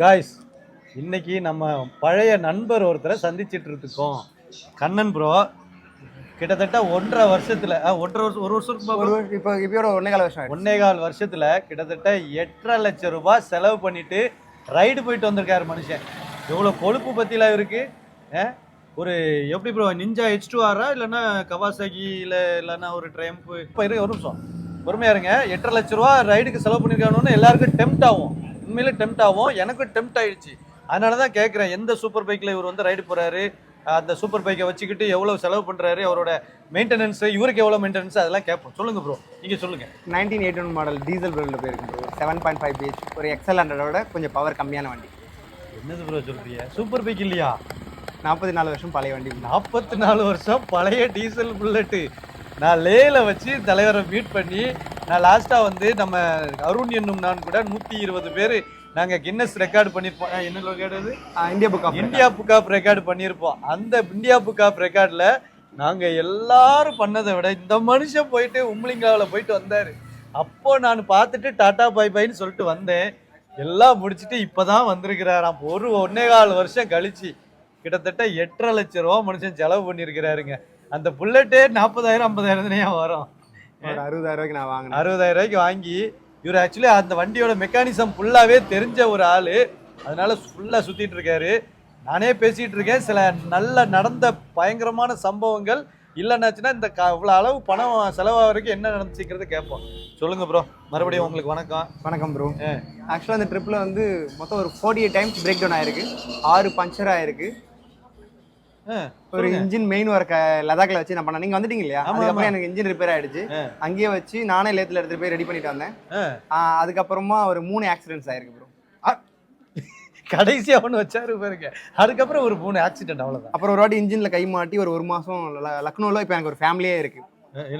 Guys இன்னைக்கு நம்ம பழைய நண்பர் ஒருத்தரை சந்திச்சிட்டு இருக்கோம் கண்ணன் ப்ரோ கிட்டத்தட்ட ஒன்றரை வருஷத்துல அஹ், ஒன்றரை வருஷம் ஒரு வருஷத்துக்கு வருஷம் இப்போ இப்பயோட ஒன்னே கால வருஷம் ஆயிடுச்சு. ஒன்னே கால் வருஷத்துல கிட்டத்தட்ட எட்டரை லட்சம் ரூபாய் செலவு பண்ணிட்டு ரைடு போயிட்டு வந்திருக்காரு மனுஷன். எவ்வளோ கொழுப்பு பத்திலாம் இருக்கு அஹ்? ஒரு எப்படி ப்ரோ நிஞ்சா ஹெச் டூ ஆரா இல்லைன்னா கவாசாகியில் இல்லைன்னா ஒரு ட்ரைம்ப் இப்போ இருக்கு ஒரு நிமிஷம். பொறுமையா இருங்க. எட்டரை லட்ச ரூபா ரைடுக்கு செலவு பண்ணிருக்கானு எல்லாருக்கும் டெம்ட் ஆகும். உண்மையிலே டெம்ட் ஆகும். எனக்கும் டெம்ட் ஆயிடுச்சு. அதனால தான் கேட்குறேன் எந்த சூப்பர் பைக்கில் இவர் வந்து ரைடு போறாரு? அந்த சூப்பர் பைக்கை வச்சுக்கிட்டு எவ்வளோ செலவு பண்ணுறாரு அவரோட மெயின்டெனன்ஸ் இவருக்கு எவ்வளோ மெயின்டெனன்ஸ் அதெல்லாம் கேட்போம். சொல்லுங்க ப்ரோ நீங்கள் சொல்லுங்க. Nineteen eighty one model diesel பிரெண்டில் போயிருக்கு bro seven point five BH ஒரு எக்ஸல் ஹண்ட்ரடோட கொஞ்சம் பவர் கம்மியான வண்டி. என்னது ப்ரோ சொல்றீங்க? சூப்பர் பைக் இல்லையா? நாற்பத்தி நாலு வருஷம் பழைய வண்டி நாற்பத்தி நாலு வருஷம் பழைய டீசல் புல்லட்டு நான் லேல வச்சு தலைவரை மீட் பண்ணி நான் லாஸ்ட்டாக வந்து நம்ம அருண் என்னும் நான் கூட நூற்றி இருபது பேர் நாங்கள் கின்னஸ் ரெக்கார்டு பண்ணியிருப்போம் என்ன அது? India book of India book of record பண்ணியிருப்போம் அந்த இந்தியா புக் ஆஃப் ரெக்கார்டில் நாங்கள் எல்லாரும் பண்ணதை விட இந்த மனுஷன் போயிட்டு உம்லிங்காவில் போயிட்டு வந்தார். அப்போ நான் பார்த்துட்டு டாடா பை பைன்னு சொல்லிட்டு வந்தேன். எல்லாம் முடிச்சுட்டு இப்போ தான் வந்திருக்கிறாராம். ஒரு ஒன்னே கால் வருஷம் கழிச்சு கிட்டத்தட்ட எட்டரை லட்சம் ரூபா மனுஷன் செலவு பண்ணியிருக்கிறாருங்க அந்த புல்லட்டே நாற்பதாயிரம் ஐம்பதாயிரம் தானே வரும். அறுபதாயிரம் ரூபாய்க்கு நான் வாங்கினேன். அறுபதாயிரம் ரூபாய்க்கு வாங்கி இவர் ஆக்சுவலி அந்த வண்டியோட மெக்கானிசம் ஃபுல்லாகவே தெரிஞ்ச ஒரு ஆள். அதனால ஃபுல்லாக சுற்றிட்டு இருக்காரு. நானே பேசிகிட்டு இருக்கேன். சில நல்ல நடந்த பயங்கரமான சம்பவங்கள் இல்லைன்னாச்சுன்னா இந்த க இவ்வளோ அளவு பணம் செலவாகிறதுக்கு என்ன நடந்துச்சுங்கிறத கேட்போம். சொல்லுங்க ப்ரோ மறுபடியும் உங்களுக்கு வணக்கம். வணக்கம் ப்ரோ ஆக்சுவலாக அந்த ட்ரிப்பில் வந்து மொத்தம் ஒரு forty eight times break down ஆயிருக்கு. ஆறு பஞ்சர் ஆயிருக்கு. ஒரு இன்ஜின் மெயின் ஒர்க் லதாக்ல வச்சு நான் பண்ணேன். நீங்க வந்துட்டீங்க இல்லையா? அதுக்கப்புறம். எனக்கு இன்ஜின் ரிப்பேர் ஆயிடுச்சு. அங்கேயே வச்சு நானே லேத்துல எடுத்துட்டு போய் ரெடி பண்ணிட்டு வந்தேன். அதுக்கப்புறமா ஒரு மூணு ஆக்சிடென்ட்ஸ் ஆயிருக்கு ப்ரோ கடைசியாக ஒன்று வச்சாரு பாருங்க. அதுக்கப்புறம் ஒரு மூணு ஆக்சிடென்ட் அவ்வளோதான் அப்புறம் ஒரு வாட்டி இன்ஜின்ல கை மாட்டி ஒரு ஒரு மாசம் லக்னோல இப்போ எனக்கு ஒரு ஃபேமிலியே இருக்கு.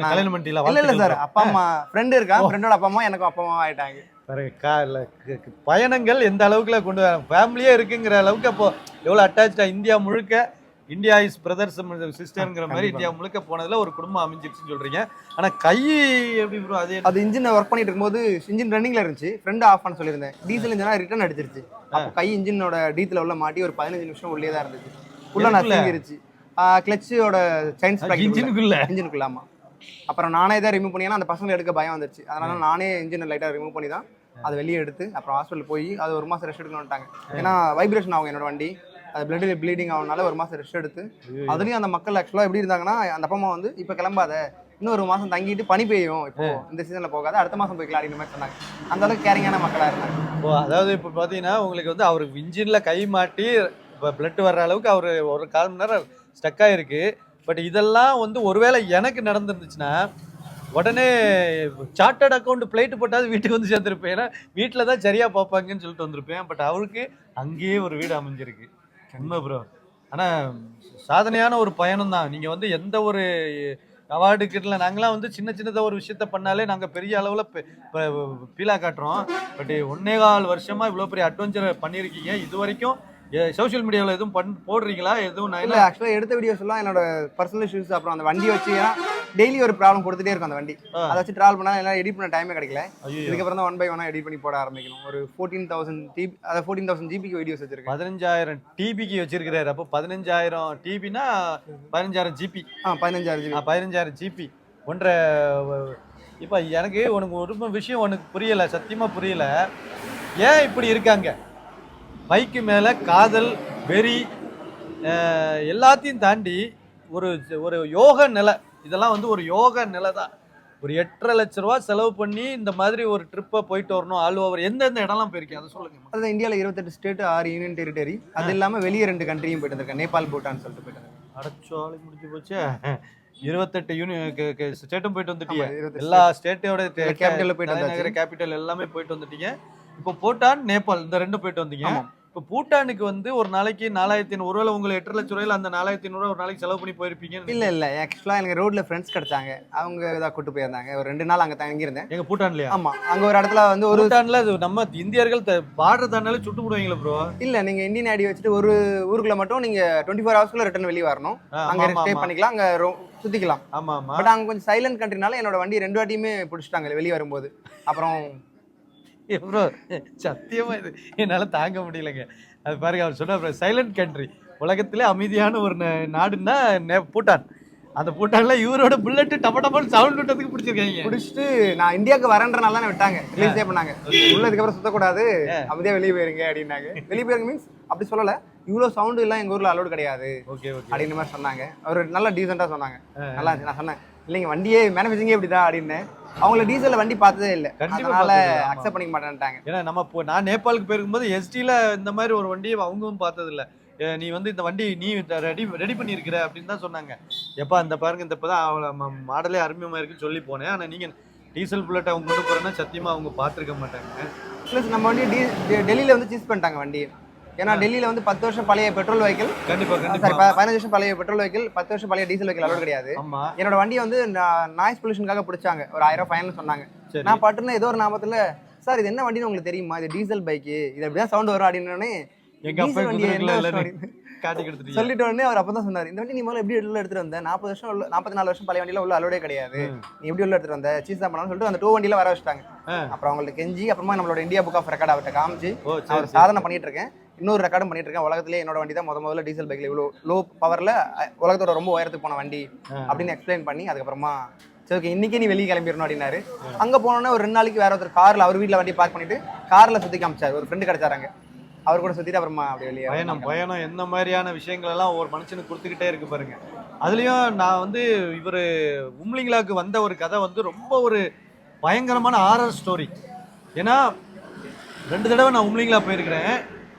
கல்யாணம் பண்ணிட்டீங்களா? இல்ல இல்ல சார். அப்பா அம்மா ஃப்ரெண்டு இருக்கா? ஃப்ரெண்டோட அப்பா அம்மா எனக்கும் அப்பா அம்மா ஆயிட்டாங்க. பயணங்கள் எந்த அளவுக்குல கொண்டு வர ஃபேமிலியே இருக்குங்கிற அளவுக்கு அப்போ எவ்வளோ அட்டாச்சா இந்தியா முழுக்க இந்தியா இஸ் பிரதர்ஸ் சிஸ்டர்ங்கிற மாதிரி. இந்தியா முழுக்க போனதுல ஒரு குடும்பம் அமைஞ்சிருச்சுன்னு சொல்றீங்க. ஆனா கை எப்படி ப்ரோ அது? அது இன்ஜின் ஒர்க் பண்ணிட்டு இருக்கும்போது இன்ஜின் ரன்னிங்ல இருந்துச்சு. ஃப்ரெண்ட் ஆஃப் பண்ண சொல்லியிருந்தேன். டீசல் இன்ஜினா ரிட்டர்ன் அடிச்சிருச்சு. அப்போ கை இன்ஜினோட டீத்தில் உள்ள மாட்டி ஒரு பதினஞ்சு நிமிஷம் உள்ளே தான் இருந்துச்சு. உள்ள? நசுங்கிருச்சு கிளச்சோட சயின்ஸ் அது இன்ஜினுக்குள்ள இன்ஜினுக்குள்ள ஆமா. அப்புறம் நானே தான் ரிமூவ் பண்ணி அந்த பசங்களை எடுக்க பயம் வந்துருச்சு. அதனால நானே இன்ஜினை லைட்டாக ரிமூவ் பண்ணி தான் அதை வெளியே எடுத்து அப்புறம் ஹாஸ்பிட்டல் போய் அது ஒரு மாசம் ரெஸ்ட் எடுக்கணும்ட்டாங்க ஏன்னா வைப்ரேஷன் ஆகும் என்னோட வண்டி. அது பிளட் ப்ளீடிங் ஆகுனால ஒரு மாசம் ரெஸ்ட் எடுத்து அதுலயும் அந்த மக்கள் ஆக்சுவலாக எப்படி இருந்தாங்கன்னா அந்த அப்பா அம்மா வந்து இப்போ கிளம்பாத இன்னும் ஒரு மாசம் தங்கிட்டு பனி பெய்யும் இப்போ இந்த சீசன்ல போகாத அடுத்த மாசம் போய்க்கலாம் அப்படின்ற மாதிரி சொன்னாங்க. அந்த அளவுக்கு கேரிங்கான மக்களா இருந்தாங்க. ஓ அதாவது இப்போ பார்த்தீங்கன்னா உங்களுக்கு வந்து அவருக்கு இன்ஜின்ல கை மாட்டி இப்போ பிளட் வர்ற அளவுக்கு அவர் ஒரு கால் மணி நேரம் ஸ்டக் ஆயிருக்கு. பட் இதெல்லாம் வந்து ஒருவேளை எனக்கு நடந்துருந்துச்சுன்னா உடனே சார்ட்டர்ட் அக்கௌண்ட் பிளேட் போட்டாவது வீட்டுக்கு வந்து சேர்ந்துருப்பேன். ஏன்னா வீட்டில் தான் சரியா பார்ப்பாங்கன்னு சொல்லிட்டு வந்திருப்பேன். பட் அவருக்கு அங்கேயே ஒரு வீடு அமைஞ்சிருக்கு. உண்மை ப்ரோ ஆனால் சாதனையான ஒரு பயணம் தான். நீங்கள் வந்து எந்த ஒரு அவார்டு கிட்டல நாங்களாம் வந்து சின்ன சின்னதாக ஒரு விஷயத்த பண்ணாலே நாங்கள் பெரிய அளவில் ஃபீலாக காட்டுறோம். பட் ஒன்னே கால் வருஷமாக இவ்வளோ பெரிய அட்வென்ச்சர் பண்ணியிருக்கீங்க இது வரைக்கும் சோஷியல் மீடியாவில் எதுவும் பண் போடுறீங்களா? எதுவும் நான் இல்ல ஆக்சுவலாக எடுத்த வீடியோஸ் எல்லாம் என்னோட பர்சனல் இஷ்யூஸ் அப்புறம் அந்த வண்டியை வச்சு ஏன்னா டெய்லி ஒரு ப்ராப்ளம் கொடுத்துட்டே இருக்கும் அந்த வண்டி. அதை வச்சு ட்ராவல் பண்ணா எல்லாம் எடிட் பண்ண டைமே கிடைக்கல. இதுக்கப்புறம் தான் ஒன் பை ஒன்னா எடிட் பண்ணி போட ஆரம்பிக்கணும். ஒரு ஃபோர்டீன் தௌசண்ட் ஜிபி அதை ஃபோர்டீன் தௌசண்ட் ஜிபிக்கு வீடியோஸ் வச்சிருக்கேன். பதினஞ்சாயிரம் டிபிக்கு வச்சிருக்கிறாரு. அப்போ பதினஞ்சாயிரம் டிபினா பதினஞ்சாயிரம் ஜிபி ஆ பதினஞ்சாயிரம் ஜிபி பதினஞ்சாயிரம் ஜிபி ஒன்றரை இப்போ எனக்கு உனக்கு ஒரு விஷயம் உனக்கு புரியலை சத்தியமாக புரியல. ஏன் இப்படி இருக்காங்க? பைக்கு மேலே காதல் வெறி எல்லாத்தையும் தாண்டி ஒரு ஒரு யோக நிலை. இதெல்லாம் வந்து ஒரு யோக நிலை தான் ஒரு எட்டரை லட்ச ரூபா செலவு பண்ணி இந்த மாதிரி ஒரு ட்ரிப்பை போயிட்டு வரணும் ஆல் ஓவர் எந்தெந்த இடம்லாம் போயிருக்கீங்க? அதை சொல்லுங்க அதுதான் இந்தியாவில் இருபத்தெட்டு ஸ்டேட் ஆறு யூனியன் டெரிட்டரி அது இல்லாமல் வெளியே ரெண்டு கண்ட்ரியும் போயிட்டு வந்திருக்கேன். நேபாள் பூட்டான் சொல்லிட்டு போயிட்டு வந்திருக்கேன். அடைச்சோலை முடிஞ்சு போச்சே. இருபத்தெட்டு யூனி ஸ்டேட்டும் போயிட்டு வந்துட்டீங்க. ஆமா, 28 எல்லா ஸ்டேட்டோட எல்லா capital ல போயிட்டு. கேபிட்டல் எல்லாமே போயிட்டு வந்துட்டீங்க. இப்போ பூட்டான் நேபாள் இந்த ரெண்டும் போயிட்டு வந்தீங்க. இப்போ பூட்டானுக்கு வந்து ஒரு நாளைக்கு நாலாயிரத்தி ஐநூறு ஒருவேளை உங்களை எட்டரை லட்ச ரூபாயில அந்த நாலாயிரத்தி ஐநூறு ஒரு நாளைக்கு செலவு பண்ணி போயிருப்பீங்க இல்ல இல்ல. ஆக்சுவலாக எனக்கு ரோட்ல ஃப்ரெண்ட்ஸ் கிடைச்சாங்க. அவங்க இதாக கூட்டு போயிருந்தாங்க. ஒரு ரெண்டு நாள் அங்கே தங்கியிருந்தேன். எங்க பூட்டான்லயா? ஆமா. அங்க ஒரு இடத்துல வந்து ஒரு பூட்டான்ல நம்ம இந்தியர்கள் தாண்டாலே சுட்டு போடுவீங்களா ப்ரோ இல்ல நீங்க இந்தியன் ஐடி வச்சுட்டு ஒரு ஊருக்குள்ள மட்டும் நீங்க டுவெண்ட்டி ஃபோர் ஹவர்ஸ்க்குள்ள ரிட்டர்ன் வெளியே வரணும். அங்க ஸ்டே பண்ணிக்கலாம். அங்க ரொ- சுத்திக்கலாம். ஆமா ஆமா. பட் அங்க கொஞ்சம் சைலண்ட் கண்ட்ரினால என்னோட வண்டி ரெண்டு வாட்டியுமே பிடிச்சிட்டாங்க வெளியே வரும்போது. அப்புறம் ப்ரோ சத்தியமா இது என்னால தாங்க முடியலங்க. அது பாருங்க அவர் சொன்ன சைலண்ட் கண்ட்ரி உலகத்திலே அமைதியான ஒரு நாடுன்னா பூட்டான். அந்த பூட்டான்ல இவரோட புல்லட் டப டபன்னு சவுண்ட் விட்டதுக்கு பிடிச்சிருக்காங்க. பிடிச்சிட்டு நான் இந்தியாவுக்கு வரேன்றனால தானே விட்டாங்க. ரிலீஸே பண்ணாங்க. உள்ள இதுக்கப்புறம் சுத்தக்கூடாது அமைதியா வெளியே போயிருங்க அப்படின்னாங்க. வெளியே போயிருங்க மீன்ஸ் அப்படி சொல்லல. இவ்வளவு சவுண்டு எல்லாம் எங்க ஊர்ல அலோடு கிடையாது. Okay okay. அப்படின்ற மாதிரி சொன்னாங்க. அவர் நல்லா டீசெண்டா சொன்னாங்க. நல்லா இருந்துச்சு. நான் சொன்னேன் இல்லைங்க வண்டியே மேனுஃபேக்சரிங்கே இப்படிதான் அப்படின்னு அவங்கள டீசல்ல வண்டி பார்த்ததே இல்லை. அதனால பார்த்தது இல்ல. அக்செப்ட் பண்ணிக்க மாட்டேன்ட்டாங்க. ஏன்னா நம்ம நான் நேபாளுக்கு போயிருக்கும்போது எஸ்டியில் இந்த மாதிரி ஒரு வண்டியை அவங்களும் பார்த்ததில்ல ஏ, நீ வந்து இந்த வண்டி நீ ரெடி ரெடி பண்ணியிருக்கிற அப்படின்னு தான் சொன்னாங்க. எப்பா இந்த பாருங்க இந்த இப்போ தான் மாடலே அருமையாக இருக்குன்னு சொல்லி போனேன். ஆனால் நீங்கள் டீசல் புல்லட் அவங்க கொண்டு போகிறேன்னா சத்தியமாக அவங்க பார்த்துருக்க மாட்டாங்க. ப்ளஸ் நம்ம வண்டி டி டெல்லியில வந்து சீஸ் பண்ணிட்டாங்க வண்டி ஏன்னா டெல்லியில வந்து பத்து வருஷம் பழைய பெட்ரோல் வெஹிக்கிள் கண்டிப்பாக சாரி பதினஞ்சு வருஷம் பழைய பெட்ரோல் வெஹிக்கிள் பத்து வருஷம் பழைய டீசல் வெஹிக்கிள் அலோடு கிடையாது. என்னோட வண்டியை வந்து நாய்ஸ் பொல்யூஷனுக்காக பிடிச்சாங்க. ஒரு ஆயிரம் ஃபைன் சொன்னாங்க. சரி. நான் பட்டுன்னு ஏதோ ஒரு நாமத்துல சார் இது என்ன வண்டின்னு உங்களுக்கு தெரியுமா? இது டீசல் பைக்கு இது எப்படிதான் சவுண்ட் வரும்? அப்படின்னு சொல்லிட்டு உடனே அவர் அப்பதான் சொன்னார் இந்த வண்டி நீ முதல்ல எப்படி உள்ள எடுத்துட்டு வந்த? நாற்பது வருஷம் உள்ள நாற்பத்தி நாலு வருஷம் பழைய வண்டியில உள்ள அலோடே கிடையாது. நீ எப்படி உள்ள எடுத்துட்டு வந்த? சீஸ் தான் சொல்லிட்டு அந்த டூ வண்டியில வர வச்சிட்டாங்க. அப்புறம் அவங்களுக்கு கெஞ்சி அப்புறமா நம்மளோட இந்தியா புக் ஆஃப் ரெக்கார்ட் அவர்கிட்ட காமிச்சு சாதனை பண்ணிட்டு இருக்கேன். இன்னொரு ரெக்கார்டும் பண்ணிட்டு இருக்கேன் உலகத்திலே என்னோட வண்டி தான் முத முதல்ல டீசல் பைக்ல இவ்வளோ லோ பவர்ல உலகத்தோட ரொம்ப உயரத்துக்கு போன வண்டி. அப்படின்னு எக்ஸ்பிளைன் பண்ணி அதுக்கப்புறமா சரி ஓகே இன்னைக்கே நீ வெளியே கிளம்பிடணும் அப்படின்னாரு. அங்க போனோன்னே ஒரு ரெண்டு நாளைக்கு வேற ஒருத்தர் கார்ல அவர் வீட்ல வண்டி பார்க் பண்ணிட்டு கார்ல சுத்தி காமிச்சாரு. ஒரு ஃப்ரெண்டு கிடைச்சாராங்க அவர் கூட சுத்திட்டு அப்புறமா அப்படியே வெளியே பயணம் பயணம் என்ன மாதிரியான விஷயங்கள் எல்லாம் ஒவ்வொரு மனுஷனுக்கு கொடுத்துக்கிட்டே இருக்கு பாருங்க. அதுலயும் நான் வந்து இவர் உம்லிங்களாக்கு வந்த ஒரு கதை வந்து ரொம்ப ஒரு பயங்கரமான ஆரர் ஸ்டோரி ஏன்னா ரெண்டு தடவை நான் உம்லிங்களா போயிருக்கிறேன்.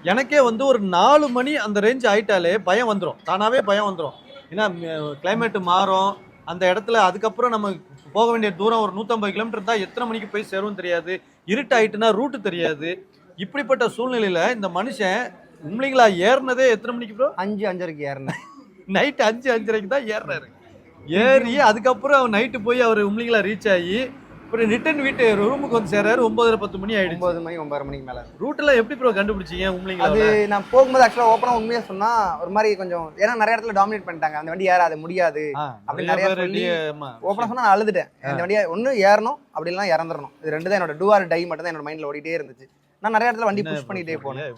எனக்கே வந்து ஒரு நாலு மணி அந்த ரேஞ்ச் ஆயிட்டாலே பயம் வந்துடும் தானாவே பயம் வந்துடும் ஏன்னா கிளைமேட் மாறும். அந்த இடத்துல அதுக்கப்புறம் நம்ம போக வேண்டிய தூரம் ஒரு நூற்றம்பது கிலோமீட்டர் இருந்தால் எத்தனை மணிக்கு போய் சேரும் தெரியாது. இருட்டு ஆயிட்டுனா ரூட்டு தெரியாது. இப்படிப்பட்ட சூழ்நிலையில இந்த மனுஷன் உண்மைங்களா ஏறினதே எத்தனை மணிக்கு ப்ரோ அஞ்சு அஞ்சரைக்கு ஏறினேன். நைட் அஞ்சு அஞ்சரைக்கு தான் ஏறுறாரு. ஏறி அதுக்கப்புறம் நைட்டு போய் அவர் உண்மைங்களா ரீச் ஆகி அப்புறம் ரிட்டர்ன் வீட்டு ரூமுக்கு வந்து சேராரு ஒன்பதரை பத்து மணி ஆயிடுச்சு. ஒன்பது மணி ஒன்பது மணிக்கு மேல. ரூட்ல எப்படி ப்ரோ கண்டுபிடிச்சீங்க? அது உண்மைங்களா நான் போகும்போது ஆக்சுவலா ஓப்பனா உண்மையா சொன்னா ஒரு மாதிரி கொஞ்சம் ஏன்னா நிறைய இடத்துல டாமினேட் பண்ணிட்டாங்க. அந்த வண்டி ஏறாது முடியாது. அப்படி நிறைய சொல்லி ஓப்பனா சொன்னா நான் அழுதுட்டேன். இந்த வண்டியை ஒண்ணு ஏறணும் அப்படி இல்லைன்னா இறந்துடணும் இது ரெண்டு தான் என்னோட டூ ஆர் டை மட்டும் தான் என்னோட மைண்ட்ல ஓடிட்டே இருந்துச்சு. நான் நிறைய இடத்துல வண்டி புஷ் பண்ணிட்டே போனேன்.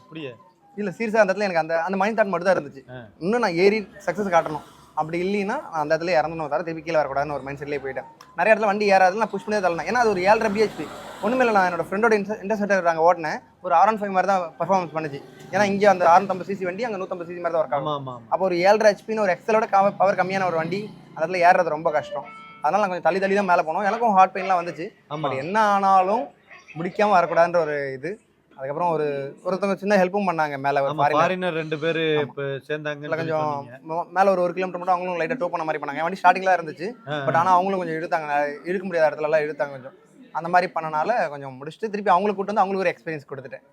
இல்ல சீரியஸா அந்த இடத்துல எனக்கு அந்த அந்த மைண்ட் தாட் மட்டும் தான் இருந்துச்சு. இன்னும் நான் ஏறி சக்ஸஸ் காட்டணும். அப்படி இல்லைன்னா அந்த இடத்துல இறந்தணும் தவிர திருப்பி கீழே வரக்கூடாதுன்னு ஒரு மைண்ட் செட்லேயே போயிட்டேன். நிறைய இடத்துல வண்டி ஏறாது நான் புஷ் பண்ணி தரலாம் ஏன்னா அது ஒரு ஏழரை பிஹெச்பி ஒன்றுமே இல்லை நான் என்னோட ஃப்ரெண்டோட இன்டர்செப்டர் நாங்கள் ஓட்டினேன். ஒரு ஆர் ஒன் ஃபைவ் மாதிரி தான் பர்ஃபார்மன்ஸ் பண்ணுச்சு. ஏன்னா இங்கே அந்த ஆறுநூத்தம்பது சிசி வண்டி அங்கே நூற்றம்பது சிசி மாதிரி தான் ஒர்க் ஆகும். அப்போ ஒரு ஏழரை ஹெச்பின்னு ஒரு எக்ஸலோட பவர் கம்மியான ஒரு வண்டி அந்த இடத்துல ஏறுறது ரொம்ப கஷ்டம். அதனால நான் கொஞ்சம் தள்ளி தள்ளி தான் மேலே போனோம். எனக்கும் ஹார்ட் பெயின்லாம் வந்துச்சு. பட் என்ன ஆனாலும் முடிக்காம வரக்கூடாதுன்ற ஒரு இது. அதுக்கப்புறம் ஒரு ஒருத்தவங்க சின்ன ஹெல்ப்பும் பண்ணாங்க. மேலே ஒரு ஃபாரினர் ரெண்டு பேரு. இப்ப சேர்ந்தாங்க கொஞ்சம் மேல ஒரு ஒரு கிலோமீட்டர் மட்டும் அவங்களும் லைட்டா டோ பண்ண மாதிரி பண்ணாங்க. வண்டி ஸ்டார்டிங்ல இருந்துச்சு. பட் ஆனா அவங்களும் கொஞ்சம் இழுத்தாங்க. இழுக்க முடியாத இடத்துல எல்லாம் இழுத்தாங்க கொஞ்சம். அந்த மாதிரி பண்ணனால கொஞ்சம் முடிச்சுட்டு திருப்பி அவங்களுக்கு கூட்டு வந்து அவங்களுக்கு ஒரு எக்ஸ்பீரியன்ஸ் கொடுத்துட்டேன்.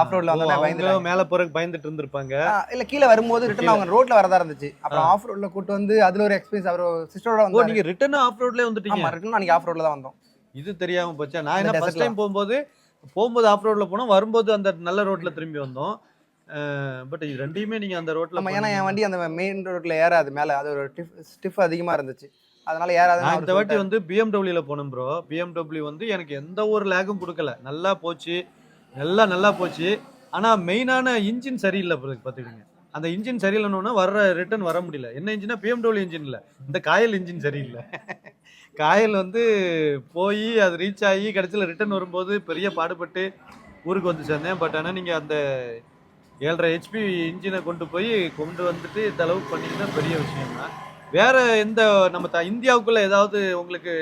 off roadல வந்தோடனே பயந்துட்டாங்க. மேல போறதுக்கு பயந்துட்டு இருந்திருப்பாங்க. இல்ல கீழே வரும்போது ரிட்டர்ன் அவங்க ரோட்ல வரதா இருந்துச்சு. அப்புறம் ஆஃப் ரோட்ல கூட்டு வந்து அதுல ஒரு எக்ஸ்பீரியன்ஸ் அவர் சிஸ்டரோட வந்து நீங்க ரிட்டர்ன் ஆஃப் ரோட்லயே வந்துட்டீங்க? ஆமா ரிட்டர்ன் அன்னைக்கு ஆஃப் ரோட்ல தான் வந்தோம். இது தெரியாம போச்சா? நான் என்ன ஃபர்ஸ்ட். டைம் போகும்போது போகும்போது ஆஃப் ரோட்ல போனோம் வரும்போது அந்த நல்ல ரோட்ல திரும்பி வந்தோம். பட் இது ரெண்டையுமே நீங்க அந்த ரோட்ல நம்ம ஏன்னா என் வண்டி அந்த மெயின் ரோட்ல ஏறாது மேல அது ஒரு ஸ்டிஃப் அதிகமா இருந்துச்சு. அதனால ஏறாது நான் இந்த வாட்டி வந்து பிஎம்டபிள்யூல போனேன் ப்ரோ பிஎம்டபிள்யூ வந்து எனக்கு எந்த ஒரு லேகும் கொடுக்கல. நல்லா போச்சு. நல்லா நல்லா போச்சு. ஆனா மெயினான இன்ஜின் சரியில்லை bro, பார்த்துக்கிடுங்க. அந்த இன்ஜின் சரியில்லைன்னு வர்ற ரிட்டர்ன் வர முடியல. என்ன இன்ஜினா பிஎம்டபிள்யூ இன்ஜின் இல்லை. இந்த காயல் இன்ஜின் சரியில்லை. காயல் வந்து போய் அது ரீச் ஆகி கடைசியில் ரிட்டர்ன் வரும்போது பெரிய பாடுபட்டு ஊருக்கு வந்து சேர்ந்தேன். பட் ஆனால் நீங்கள் அந்த ஏழரை ஹெச்பி இன்ஜினை கொண்டு போய் கொண்டு வந்துட்டு இந்த அளவுக்கு பண்ணீங்கன்னா பெரிய விஷயம் தான் வேற எந்த நம்ம த இந்தியாவுக்குள்ள ஏதாவது உங்களுக்கு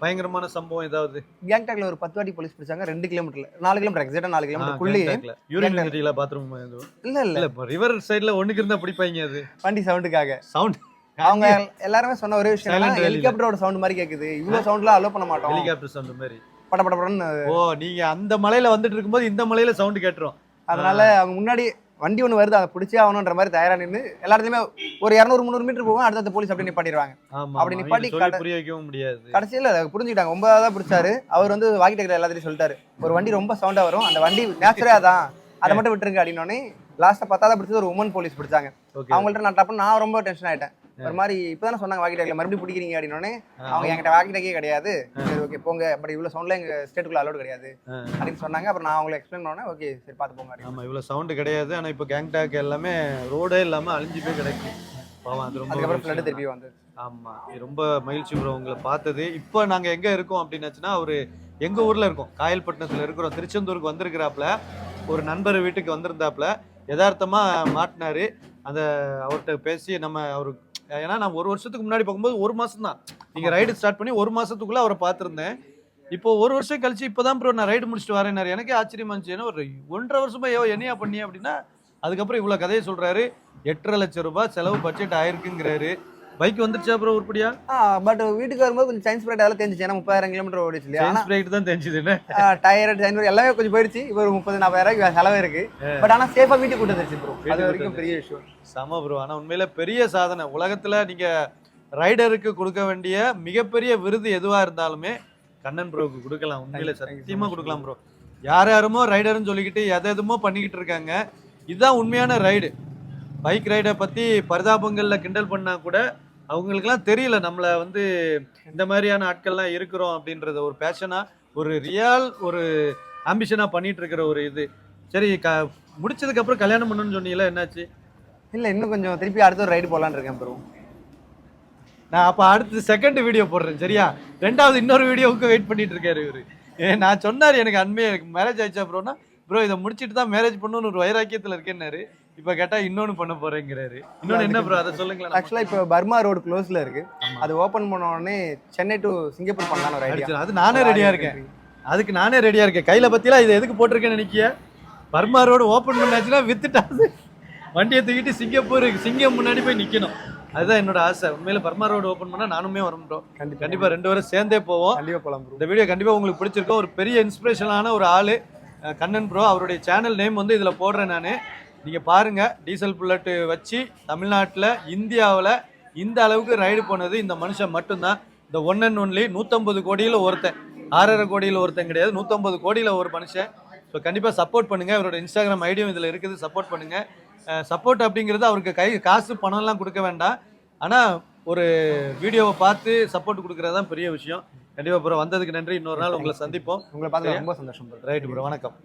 பயங்கரமான சம்பவம் ஏதாவது? கேங்டாக்ல ஒரு பத்து வாட்டி போலீஸ் பிடிச்சாங்க ரெண்டு கிலோமீட்டர்ல நாலு கிலோமீட்டர் எக்ஸாக்டா நாலு கிலோமீட்டருக்குள்ளேயே யூனிவர்சிட்டியில பாத்ரூம் இல்ல இல்ல. ரிவர் சைடுல ஒண்ணுக்கு இருந்தா பிடிப்பாங்க அது. வண்டி சவுண்டுக்காக சவுண்ட் அவங்க எல்லாருமே சொன்ன ஒரே விஷயம். ஹெலிகாப்டரோட சவுண்ட் மாதிரி கேக்குது. இவ்வளவு சவுண்ட்லாம் அலோ பண்ண மாட்டோம். ஹெலிகாப்டர் சவுண்ட் மாதிரி. பட பட படன்னு. ஓ நீங்க அந்த மலையில வந்துட்டு இருக்கும்போது இந்த மலையில சவுண்ட் கேட்டுரும். அதனால அவங்க முன்னாடி வண்டி ஒண்ணு வருது அதை பிடிச்சே ஆகணுன்ற மாதிரி தயாரா நின்று எல்லா இடத்துலயுமே ஒரு இரநூறு முந்நூறு மீட்டர் போகும் அடுத்த போலீஸ் அப்படியே நிப்பாட்டிடுவாங்க. அப்படி. நிப்பாட்டி புரிய வைக்கவும் முடியாது. கடைசியில புரிஞ்சுக்கிட்டாங்க. ஒன்பதாவது தான் பிடிச்சாரு. அவர் வந்து வாக்கி டேக்கர் எல்லாத்தையும் சொல்லிட்டாரு. ஒரு வண்டி ரொம்ப சவுண்டா வரும். அந்த வண்டி நேச்சுரே அதான். அதை மட்டும் விட்டுருங்க அப்படின்னோடனே லாஸ்ட்டா பத்தாவது பிடிச்சது ஒரு உமன் போலீஸ் பிடிச்சாங்க. அவங்கள்ட்ட நான் டப்புன்னு நான் ரொம்ப டென்ஷன் ஆயிட்டேன். ஒரு மாதிரி இப்பதானே சொன்னாங்க வாக்கி டாக்கில் மறுபடியும் பிடிக்கிறீங்க அப்படின்னோடனே அவங்க என்கிட்ட வாக்கி டாக்கே கிடையாது. சரி ஓகே போங்க. பட் இவ்வளோ சவுண்ட்ல எங்க ஸ்டேட்டுக்குள்ள அலோடு கிடையாது. அப்படின்னு சொன்னாங்க. அப்புறம் நான் அவங்களை எக்ஸ்பிளைன் பண்ணோன்னே ஓகே சரி பார்த்து போங்க. ஆமா இவ்வளவு சவுண்டு கிடையாது. ஆனா இப்போ கேங் டாக் எல்லாமே ரோடே இல்லாம அழிஞ்சு போய் கிடைக்கும் பாவம் அது ரொம்ப அதுக்கப்புறம் ஒரு ஃப்ளட்டு விஷயம். திருப்பி வந்தது. ஆமா இது ரொம்ப மகிழ்ச்சி ப்ரோ உங்களை பார்த்தது. இப்போ நாங்க எங்க இருக்கோம் அப்படின்னாச்சுன்னா ஒரு எங்க ஊர்ல இருக்கோம். காயல்பட்டினத்துல இருக்கிறோம். திருச்செந்தூருக்கு வந்திருக்கிறாப்புல. ஒரு நண்பர் வீட்டுக்கு வந்திருந்தாப்புல. யதார்த்தமா மாட்டினாரு. அந்த அவர்கிட்ட பேசி நம்ம அவரு ஏன்னா நான் ஒரு வருஷத்துக்கு முன்னாடி பார்க்கும்போது ஒரு மாதம் தான் நீங்கள் ரைடு ஸ்டார்ட் பண்ணி ஒரு மாதத்துக்குள்ளே அவரை பார்த்துருந்தேன். இப்போ ஒரு வருஷம் கழிச்சு இப்பதான் ப்ரோ நான் ரைடு முடிச்சுட்டு வரேன்னாரு எனக்கே ஆச்சரியமா இருந்துச்சு. ஏன்னா ஒரு ஒன்றரை வருஷமா ஏவோ என்னையா பண்ணி அப்படின்னா அதுக்கப்புறம் இவ்வளோ கதையை சொல்கிறாரு எட்டரை லட்சம் ரூபாய் செலவு பட்ஜெட் ஆயிருக்குங்கிறாரு. பைக் வந்துருச்சா ப்ரோ உருப்படியா? பட் வீட்டுக்கு வரும்போது கொஞ்சம் சயின்ஸ் பிரைட் அதெல்லாம் தெரிஞ்சிச்சு ஏன்னா முப்பதாயிரம் கிலோமீட்டர் ஓடிச்சு இல்லையா? செயின்ஸ் பிரேக் தான் தெரிஞ்சது டயர் சைன் எல்லாமே கொஞ்சம் போயிடுச்சு. இப்போ ஒரு முப்பது நாற்பதாயிரம் செலவு இருக்கு. பட் ஆனா சேஃபா வீட்டுக்கு கூட்டு வந்துருச்சு ப்ரோ அது வரைக்கும் பெரிய விஷயம் சம ப்ரோ ஆனா உண்மையில பெரிய சாதனை. உலகத்துல நீங்க ரைடருக்கு கொடுக்க வேண்டிய மிகப்பெரிய விருது எதுவா இருந்தாலுமே கண்ணன் ப்ரோக்கு கொடுக்கலாம். உண்மையில Thank you, thank you so சத்தியமா much, கொடுக்கலாம் ப்ரோ யார் யாருமோ ரைடர்னு சொல்லிக்கிட்டு எதை எதுமோ பண்ணிக்கிட்டு இருக்காங்க. இதுதான் உண்மையான ரைடு. பைக் ரைடை பத்தி பரிதாபங்கள்ல கிண்டல் பண்ணா கூட அவங்களுக்குலாம் தெரியல நம்மள வந்து இந்த மாதிரியான ஆட்கள்லாம் இருக்கிறோம் அப்படின்றத. ஒரு பேஷனா ஒரு ரியல் ஒரு ஆம்பிஷனா பண்ணிட்டு இருக்கிற ஒரு இது. சரி க முடிச்சதுக்கு அப்புறம் கல்யாணம் பண்ணணும்னு சொன்னீங்களா என்னாச்சு? இல்ல இன்னும் கொஞ்சம் திருப்பி அடுத்த ஒரு ரைடு போலான்னு இருக்கேன் ப்ரோ நான் அப்ப அடுத்து செகண்ட் வீடியோ போடுறேன் சரியா? ரெண்டாவது இன்னொரு வீடியோவுக்கு வெயிட் பண்ணிட்டு இருக்காரு இவரு. ஏ நான் சொன்னாரு எனக்கு அண்மையா எனக்கு மேரேஜ் ஆயிடுச்சா ப்ரோனா ப்ரோ இதை முடிச்சிட்டு தான் மேரேஜ் பண்ணணும்னு ஒரு வைராக்கியத்துல இருக்கேன்னாரு. இப்ப கேட்டா இன்னொன்னு பண்ண போறேங்கிறாரு. இன்னொன்னு என்ன ப்ரோ அதை சொல்லுங்களேன் ஆக்சுவலா இப்போ பர்மா ரோடு க்ளோஸ்ல இருக்கு. அது ஓபன் பண்ண உடனே சென்னை டு சிங்கப்பூர் பண்ணலாம்னு ஒரு ஐடியா. அது நானே ரெடியா இருக்கேன். அதுக்கு நானே ரெடியா இருக்கேன். கையில பத்திலாம் இதை எதுக்கு போட்டிருக்கேன்னு நினைக்கிய? பர்மா ரோடு ஓபன் பண்ணாச்சுன்னா வித்துட்டாது வண்டியை தூக்கிட்டு சிங்கப்பூர் சிங்கம் முன்னாடி போய் நிக்கணும். அதுதான் என்னோட ஆசை. உண்மையில பர்மா ரோடு ஓபன் பண்ணா நானுமே வரும் ப்ரோ கண்டிப்பா. கண்டிப்பா ரெண்டு பேரும் சேர்ந்தே போவோம். கண்டிப்பா போலாம் ப்ரோ இந்த வீடியோ கண்டிப்பா உங்களுக்கு பிடிச்சிருக்கும். ஒரு பெரிய இன்ஸ்பிரேஷனான ஒரு ஆளு கண்ணன் ப்ரோ அவருடைய சேனல் நேம் வந்து இதுல போடுறேன் நான். நீங்க பாருங்க டீசல் புல்லட் வச்சு தமிழ்நாட்டுல இந்தியாவுல இந்த அளவுக்கு ரைடு போனது இந்த மனுஷன் மட்டும்தான். இந்த ஒன் அண்ட் ஒன்லி நூத்தம்பது கோடியில ஒருத்தன். ஆறரை கோடியில ஒருத்தன் கிடையாது நூத்தம்பது கோடியில ஒரு மனுஷன். ஸோ கண்டிப்பா சப்போர்ட் பண்ணுங்க. அவரோட இன்ஸ்டாகிராம் ஐடியும் இதுல இருக்குது சப்போர்ட் பண்ணுங்க. சப்போர்ட் அப்படிங்கிறது அவருக்கு கை காசு பணம்லாம் கொடுக்க வேண்டாம். ஆனா ஒரு வீடியோவை பார்த்து சப்போர்ட் கொடுக்கறது தான் பெரிய விஷயம். கண்டிப்பா ப்ரோ வந்ததுக்கு நன்றி. இன்னொரு நாள் உங்களை சந்திப்போம். உங்களை பார்த்து ரொம்ப சந்தோஷம் ரைட் ப்ரோ வணக்கம்.